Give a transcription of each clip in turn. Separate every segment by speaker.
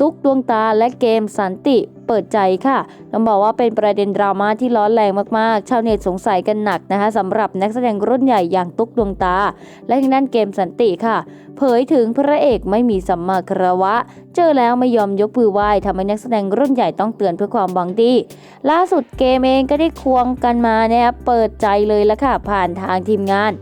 Speaker 1: ตุ๊กดวงตาและเกมสันติเปิดใจค่ะต้องบอกว่าเป็นประเด็นดราม่าที่ร้อนแรงมากๆ ชาวเน็ตสงสัยกันหนักนะคะสำหรับนักแสดงรุ่นใหญ่อย่างตุ๊กดวงตา และทางด้านเกมสันติค่ะ เผยถึงพระเอกไม่มีสัมมาคารวะ เจอแล้วไม่ยอมยกมือไหว้ทำให้นักแสดงรุ่นใหญ่ต้องเตือนเพื่อความหวังดี ล่าสุดเกมเองก็ได้ควงกันมาเนี่ยเปิดใจเลยละค่ะผ่านทางทีมงาน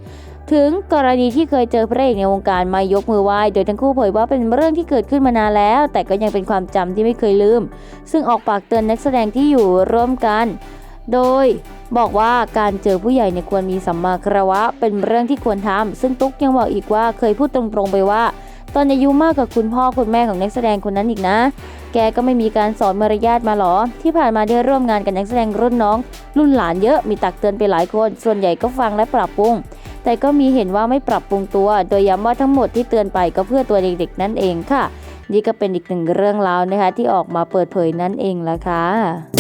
Speaker 1: ถึงกรณีที่เคยเจอพระเอกในวงการมายกมือไหว้โดยทั้งคู่เผยว่าเป็นเรื่องที่เกิดขึ้นมานานแล้ว แต่ก็ยังเป็นความจำที่ไม่เคยลืม ซึ่งออกปากเตือนนักแสดงที่อยู่ร่วมกัน โดยบอกว่าการเจอผู้ใหญ่เนี่ยควรมีสัมมาคารวะ เป็นเรื่องที่ควรทำซึ่งตุ๊กยังบอกอีกว่าเคยพูดตรงๆไปว่า ตอนอายุมากกว่าคุณพ่อคุณแม่ของนักแสดงคนนั้นอีกนะ แกก็ไม่มีการสอนมารยาทมาหรอ ที่ผ่านมาได้ร่วมงานกับนักแสดงรุ่นน้อง รุ่นหลานเยอะมีตักเตือนไปหลายคน ส่วนใหญ่ก็ฟังและปรับปรุง แต่ก็มีเห็นว่าไม่ปรับปรุงตัว โดยย้ำว่าทั้งหมดที่เตือนไปก็เพื่อตัวเด็กๆนั่นเองค่ะ นี่ก็เป็นอีกหนึ่งเรื่องราวนะคะที่ออกมาเปิดเผยนั่นเองละค่ะ